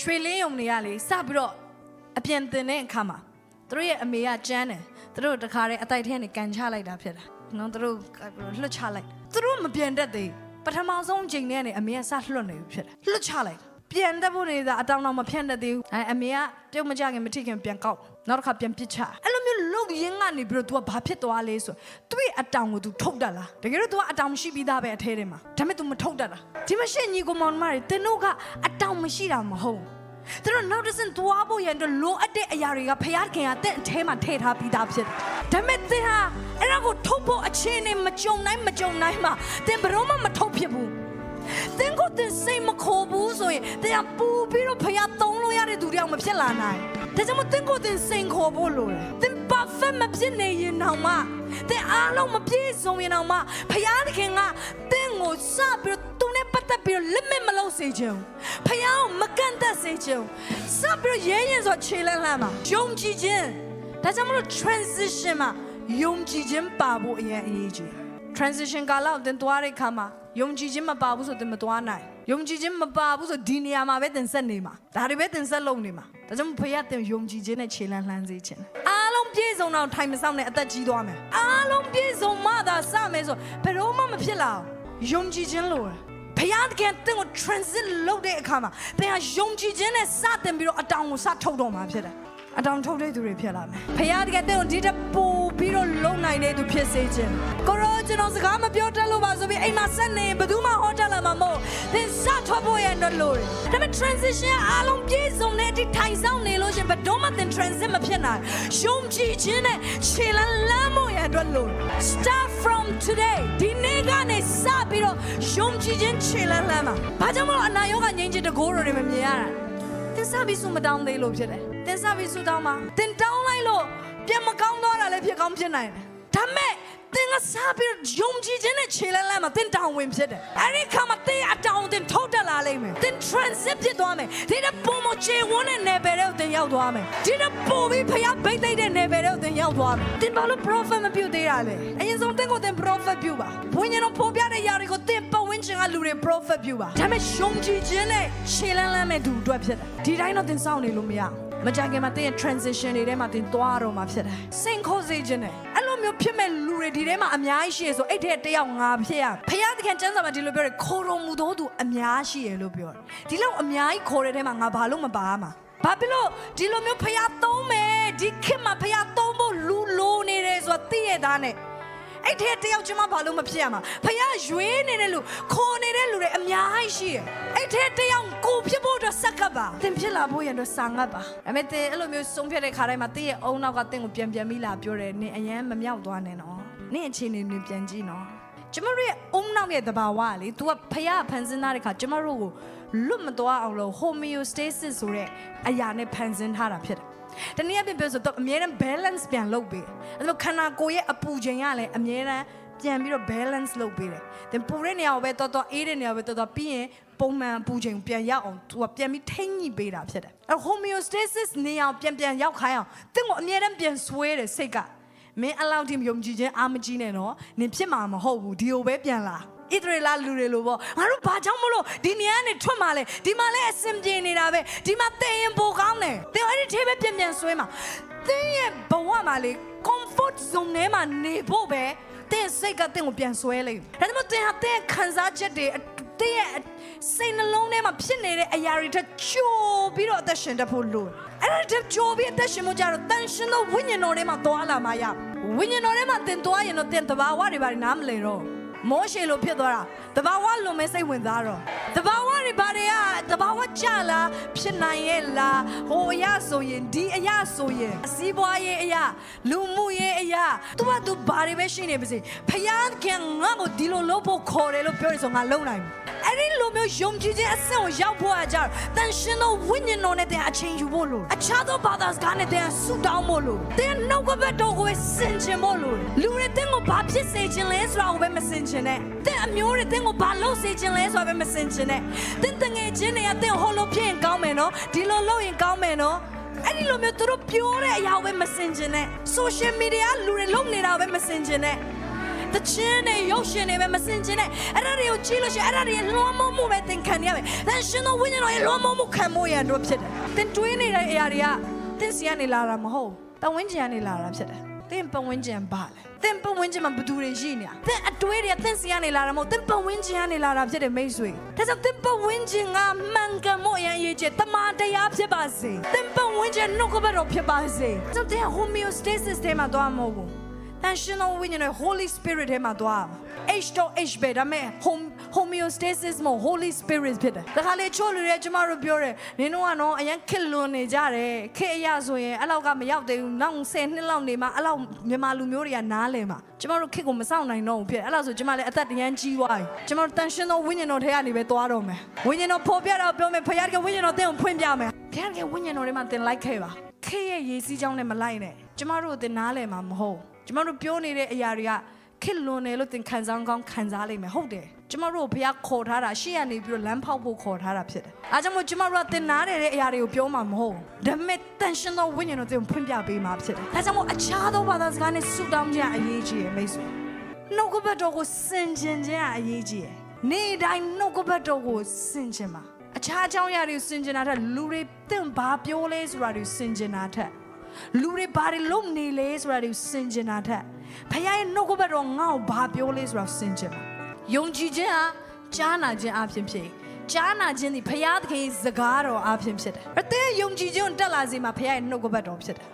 ရွှေလင်းယုံတွေကလေစပြီးတော့အပြန်တင်တဲ့အခါမှာသူတို့ရဲ့အမေကကြမ်းတယ်သူတို့တခါတည်းအတိုက်ထဲကနေကန်ချလိုက်တာဖြစ်တာနော်သူတို့လွတ်ချလိုက်သူတို့မပြန်တတ်သေးဘူးပထမဆုံးချိန်နဲ့ကနေအမေကစလွတ်နေပြီဖြစ်တယ်လွတ်ချလိုက်ပြန်တတ်ဖို့နေတာအတောင်တော့မဖြန့်တတ်သေးဘူးအဲအမေကပြုတ်မကြခင်မထိခင်ပြန်ကောက်နောက်တစ်ခါပြန်ပစ်ချအဲ့ လိုမျိုးလုံရင်းကနေပြီးတော့ तू ကဘာဖြစ်သွားလဲဆိုသူ့ရဲ့အတောင်ကို तू ထုတ်တတ်လားတကယ်တော့ तू ကအတောင်ရှိပြီးသားပဲအထဲထဲမှာဒါပေမဲ့ तू မထုတ်တတ်တာဒီမရှင့်ညီကိုမောင်နှမတွေတင်းတို့ကအတောင်မရှိတာမဟုတ်ဘူးသူတို့နောက်တစ်ဆင့်သွားဖို့ရန်တော့လိုအပ်တဲ့အရာတွေကဖျားခင်ကတဲ့အထဲမှာထည့်ထားပြီးသားဖြစ်တယ်ဒါပေမဲ့သင်ဟာအဲ့ဒါကိုထုတ်ဖို့အခြေအနေမကြုံနိုင်မကြုံနိုင်မှာသင်ဘယ်တော့မှမထုတ်ဖြစ်ဘူး သင်ကိုသင်စိတ်မခေါ်ဘူးဆိုရင်သင်ကပူပြီးတော့ဖျားသုံးလို့ရတဲ့သူတယောက်မဖြစ်လာနိုင်ဒါကြောင့်မို့သင်ကိုသင်စိတ်ခေါ်ဖို့လိုတယ်သင် perfect မဖြစ်နေရင်တော့မှသင်အားလုံးမပြည့်စုံရင်တော့မှဖျားသခင်ကသင်ကိုစပြီးတော့သူနဲ့ပတ်သက်ပြီးတော့ limit မလုပ်စေချင်ဘူးဖျားကိုမကန့်သက်စေချင်ဘူးစပြီးတော့ရဲရင်ဆိုခြေလန်းလန်းမှာယုံကြည်ခြင်းဒါကြောင့်မလို့ transition မှာယုံကြည်ခြင်းပါဖို့အရင်အရေးကြီးတယ် transition ကာလကိုသင်သွားတဲ့အခါမှာယုံကြည်ခြင်းမပါဘူးဆိုသင်မသွားနိုင်ယုံကြည်ခြင်းမပါဘူးဆိုဒီနေရာမှာပဲသင်ဆက်နေမှာဒါတွေပဲသင်ဆက်လုပ်နေမှာဒါကြောင့်မို့ဖခင်သင်ယုံကြည်ခြင်းနဲ့ခြေလန်းလှမ်းစေခြင်းအားလုံး ပြည့်စုံတော့ထိုင်မဆောင်နဲ့အသက်ကြီးသွားမယ်အားလုံးပြည့်စုံမှသာစမယ်ဆိုဘယ်တော့မှမဖြစ်လာဘူးယုံကြည်ခြင်းလို့ဖခင်ကသင်ကို transit လုပ်တဲ့အခါမှာသင်ဟာယုံကြည်ခြင်းနဲ့စတင်ပြီးတော့အတောင်ကိုစထုတ်တော့မှာဖြစ်တယ်အတောင်ထုတ်တဲ့သူတွေဖြစ်လာမယ်ဖခင်တကယ်တင့်ကိုဒီတက်ပို့ပြီးတော့လုံနိုင်တဲ့သူဖြစ်စေခြင်းကိုရော ကျွန်တော်စကားမပြောတတ်လို့ပါဆိုပြီးအိမ်မှာဆက်နေဘယ်သူမှဟောတတ်လာမှာမဟုတ်သင်စထွက်ဖို့ရတော့လို့ဒါပေမဲ့ transition အားလုံးပြည့်စုံတဲ့အထိထိုင်ဆောင်နေလို့ရှရင်ဘယ်တော့မှသင် transit မဖြစ်နိုင်ယုံကြည်ခြင်းနဲ့ခြေလန်းလမ်းဖို့ရတော့လို့ start from today ဒီနေ့ကနေစပြီးတော့ယုံကြည်ခြင်းခြေလန်းလမ်းမှာဘာကြောင့်မလို့အနာရောဂါငြိမ်းချမ်းတကိုးတော်တွေမမြင်ရတာသင်စားပြီးစုမတောင်းသေးလို့ဖြစ်တယ်။သင်စားပြီးစုတောင်းမှာသင်တောင်းလိုက်လို့ပြန်မကောင်းတော့တာလည်းဖြစ်ကောင်းဖြစ်နိုင်တယ်။ ဒါပေမဲ့သင်ကစားပြီးယုံကြည်ခြင်းနဲ့ခြေလန်းလန်းမှာသင်တောင်းဝင်ဖြစ်တယ်။အဲဒီခါမှာသင်အတောင်းသင်ထုတ်တက်လာလိမ့်မယ်။သင် transit ဖြစ်သွားမယ်။ဒီတဲ့ပုံမချေဝန်းတဲ့နယ်ပယ်တွေကိုသင်ရောက်သွားမယ်။ဒီတဲ့ပို့ပြီးဖျားဘိတ်သိမ့်တဲ့နယ်ပယ်တွေကိုသင်ရောက်သွားမယ်။သင်ဘာလို့ prophet မပြုတ်သေးတာလဲ။အရင်ဆုံးသင်ကိုသင် prophet ပြုပါ။ဘုန်းကြီးတို့ဖော်ပြတဲ့ຢာတွေကိုသင်ပတ်ဝန်းကျင်ကလူတွေ prophet ပြုပါ။ဒါပေမဲ့ယုံကြည်ခြင်းနဲ့ခြေလန်းလန်းမဲ့သူအတွက်ဖြစ်တယ်။ဒီတိုင်းတော့သင်စောင့်နေလို့မရဘူး။မကြခင်မှာသင်ရဲ့ transition တွေထဲမှာသင်သွားတော့မှာဖြစ်တယ်။စိန်ခေါ်စေခြင်းနဲ့အဲ့လို မျိုးဖြစ်မဲ့လူတွေဒီထဲမှာအများကြီးရှိရဆိုအဲ့ထဲတယောက်ငါဖြစ်ရဖခင်သခင်ကျမ်းစာမှာဒီလိုပြောတယ်ခေါ်တော်မူသောသူအများရှိရလို့ပြောတယ်။ဒီလောက်အများကြီးခေါ်တဲ့ထဲမှာငါဘာလို့မပါမှာ။ဘာဖြစ်လို့ဒီလိုမျိုးဖခင်သုံးမယ်ဒီခေတ်မှာဖခင်သုံးဖို့လူလိုနေတယ်ဆိုတာသိရသားနဲ့ အဲ့ထဲတယောက်ချင်းမဘာလို့မဖြစ်ရမှာဖခင်ရွေးနေတဲ့လူခေါ်နေတဲ့လူတွေအများကြီးရှိရအဲ့ထဲတယောက်ကိုဖြစ်ဖို့အတွက်စက်ကပ်ပါသင်ဖြစ်လာဖို့ရန်အတွက်စာငတ်ပါဒါပေမဲ့သင်အဲ့လိုမျိုးဆုံးဖြတ်တဲ့ခါတိုင်းမှာသင်ရဲ့အုံနောက်ကသင်ကိုပြန်ပြန်ပြီးလာပြောတယ်နင်အရန်မမြောက်သွားနဲ့နော်နင်အခြေအနေနင်ပြန်ကြည့်နော်ကျမတို့ရဲ့အုံနောက်ရဲ့တဘာဝကလေ तू ကဖခင်ဖန်ဆင်းထားတဲ့ခါကျမတို့ကိုလွတ်မသွားအောင်လို့ homeostasis ဆိုတဲ့အရာနဲ့ဖန်ဆင်းထားတာဖြစ်တယ် တနည်းအားဖြင့်ပြောဆိုတော့အမြဲတမ်း balance ပြန်လုပ်ပေး။အဲ့လိုခန္ဓာကိုယ်ရဲ့အပူချိန်ကလည်းအမြဲတမ်းပြန်ပြီးတော့ balance လုပ်ပေးတယ်။သင်ပူတဲ့နေရာကိုပဲတော်တော်အေးတဲ့နေရာကိုပဲတော်တော်ပြီးရင်ပုံမှန်အပူချိန်ပြန်ရောက်အောင်သူကပြန်ပြီးထိမ့်ညှိပေးတာဖြစ်တယ်။အဲ့ homeostasis နေရာကိုပြန်ပြန်ရောက်ခိုင်းအောင်သင်ကိုအမြဲတမ်းပြန်ဆွဲတယ်စိတ်ကမင်းအလောက်ထိမယုံကြည်ခြင်းအာမကြီးနဲ့နော်နင်ဖြစ်မှာမဟုတ်ဘူးဒီကိုပဲပြန်လာ ဣသရေလလူတွေလိုပေါ့ငါတို့ဘာကြောင့်မလို့ဒီနေရာကနေထွက်มาလဲဒီမှာလဲအစင်ပြေနေတာပဲဒီမှာတည်ရင်ပိုကောင်းတယ်တည်အဲ့ဒီထဲပဲပြန်ပြန်ဆွဲမှာတင်းရဲ့ဘဝမှာလေ comfort zone ထဲမှာနေဖို့ပဲတင်းစိတ်ကတင်းကိုပြန်ဆွဲလိုက်ဒါပေမဲ့တင်းဟာတင်းခံစားချက်တွေတင်းရဲ့စိတ်နှလုံးထဲမှာဖြစ်နေတဲ့အရာတွေထက်ချိုးပြီးတော့အသက်ရှင်တတ်ဖို့လိုအဲ့ဒါတက်ချိုးပြီးအသက်ရှင်မှုကြတော့တန်ရှင်သောဝိညာဉ်တော်ထဲမှာသွားလာမှရဝိညာဉ်တော်ထဲမှာတင်သွားရင်တော့တင်တဘာဝတွေပါနားမလည်တော့ မောရှေလိုဖြစ်သွားတာတဘာဝလွန်မဲ့စိတ်ဝင်စားတော့တဘာဝ တွေဘာတွေကတဘာဝကြလားဖြစ်နိုင်ရဲ့လားဟိုအရာဆိုရင်ဒီအရာဆိုရင်အစည်းပွားရေးအရာလူမှုရေးအရာသူကသူဘာတွေပဲရှိနေပါစေဖယားခင်ငါ့ကိုဒီလိုလုပ်ဖို့ခေါ်တယ်လို့ပြောရဆိုငါလုံနိုင်ဘူးအဲ့ဒီလိုမျိုးယုံကြည်ခြင်းအဆင့်ကိုရောက်ဖို့အကြတော့တန်ရှင်သောဝိညာဉ်တော်နဲ့တဲ့အချိန်ယူဖို့လို့အခြားသောဘာသာစကားနဲ့တဲ့ဆူတောင်းဖို့လို့တဲ့နှုတ်ကပတ်တော်ကိုပဲစင်ချင်ဖို့လို့လူတွေတဲ့ကိုဘာဖြစ်စေချင်လဲဆိုတာကိုပဲမစင်ချင်နဲ့တဲ့အမျိုးတွေတဲ့ကိုဘာလုပ်စေချင်လဲဆိုတာပဲမစင်ချင်နဲ့တဲ့တငယ်ချင်းတွေကတဲ့ဟိုလိုဖြစ်ရင်ကောင်းမယ်နော်ဒီလိုလုပ်ရင်ကောင်းမယ်နော်အဲ့ဒီလိုမျိုးသူတို့ပြောတဲ့အရာကိုပဲမစင်ချင်နဲ့ social media လူတွေလုပ်နေတာကိုပဲမစင်ချင်နဲ့တတခြင်းနဲ့ရုပ်ရှင်တွေပဲမစင်ကျင်နဲ့အဲ့ဒါတွေကိုကြည့်လို့ရှိရင်အဲ့ဒါတွေလွှမ်းမိုးမှုပဲသင်ခံရမယ်။ဒါရှင်တော်ဝိညာဉ်တော်ရဲ့လွှမ်းမိုးမှုခံမိုးရန်တို့ဖြစ်တယ်။သင်တွေးနေတဲ့အရာတွေကသင်စီကနေလာတာမဟုတ်။တဝင်းကျင်ကနေလာတာဖြစ်တယ်။ သင်ပဝင်းကျင်ပါလေ။သင်ပဝင်းကျင်မှာဘသူတွေရှိနေ။သင်အတွေးတွေကသင်စီကနေလာတာမဟုတ်။သင်ပဝင်းကျင်ကနေလာတာဖြစ်တယ်မိတ်ဆွေ။ဒါကြောင့်သင်ပဝင်းကျင်ကမှန်ကန်မို့ရန်ရေးချက်တမန်တရားဖြစ်ပါစေ။သင်ပဝင်းကျင်နှုတ်ကပတ်တော်ဖြစ်ပါစေ။ဒါကြောင့်သင် homeostasis ထဲမှာသွားမဟုတ်ဘူး။တန်ရှင်တော်ဝိညာဉ်နဲ့ Holy Spirit ထဲမှာသွား H တော့ H ပဲဒါပေမဲ့ home homeostasis မို့ Holy Spirit ဖြစ်တယ်။ဒါခါလေချို့လူတွေကျမတို့ပြောတယ်နင်တို့ကတော့အရင်ခစ်လွန်နေကြတယ်ခစ်အရဆိုရင်အဲ့လောက်ကမရောက်သေးဘူးနောက်10နှစ်လောက်နေမှအဲ့လောက်မြန်မာလူမျိုးတွေကနားလဲမှာကျမတို့ခစ်ကိုမစောင့်နိုင်တော့ဘူးဖြစ်တယ်။အဲ့လောက်ဆိုကျမလည်းအသက်တရမ်းကြီးသွားပြီ။ကျမတို့တန်ရှင်တော်ဝိညာဉ်တော်ထဲကနေပဲသွားတော့မယ်။ဝိညာဉ်တော်ဖော်ပြတော့ပြောမယ်ဖခင်ကဝိညာဉ်တော်သင်ကိုဖွင့်ပြမယ်။ဖခင်ကဝိညာဉ်တော်ထဲမှာသင်လိုက်ခဲ့ပါ။ခေရဲ့ရေးစည်းကြောင်းနဲ့မလိုက်နဲ့ကျမတို့သင်နားလဲမှာမဟုတ်ကျမတို့ပြောနေတဲ့အရာတွေကခစ်လွန်တယ်လို့သင်ခံစားကောင်းခံစားလိမ့်မယ်ဟုတ်တယ် ကျမတို့ကိုဘုရားခေါ်ထားတာရှေ့ကနေပြီးတော့လမ်းဖောက်ဖို့ခေါ်ထားတာဖြစ်တယ်အားကြောင့်မို့ကျမတို့ကသင်နားတယ်တဲ့အရာတွေကိုပြောမှာမဟုတ်ဒါပေမဲ့တန်ရှင်သောဝိညာဉ်တော်သင်ကိုဖွင့်ပြပေးမှာဖြစ်တယ်ဒါကြောင့်မို့အခြားသောဘာသာစကားနဲ့ဆုတောင်းခြင်းအရေးကြီးရမိတ်ဆွေနှုတ်ကပတ်တော်ကိုစင်ကြင်ခြင်းအရေးကြီးရနေ့တိုင်းနှုတ်ကပတ်တော်ကိုစင်ကြင်ပါအခြားအကြောင်းအရာတွေကိုစင်ကြင်တာထက်လူတွေသင်ဘာပြောလဲဆိုတာတွေကိုစင်ကြင်တာထက်လူတွေဘာတွေလုပ်နေလဲဆိုတာတွေစင်ကြင်တာထက်ဖခင်ရဲ့နှုတ်ကပတ်တော်ငါ့ကိုဘာပြောလဲဆိုတာစင်ကြင်ပါ ယုံကြည်ခြင်းဟာကြားနာခြင်းအပြင်ဖြစ်ကြားနာခြင်းဒီဖခင်သခင်စကားတော်အပြင်ဖြစ်တယ်အသေးယုံကြည်ခြင်းကိုတက်လာစေမှာဖခင်ရဲ့နှုတ်ကပတ်တော်ဖြစ်တယ်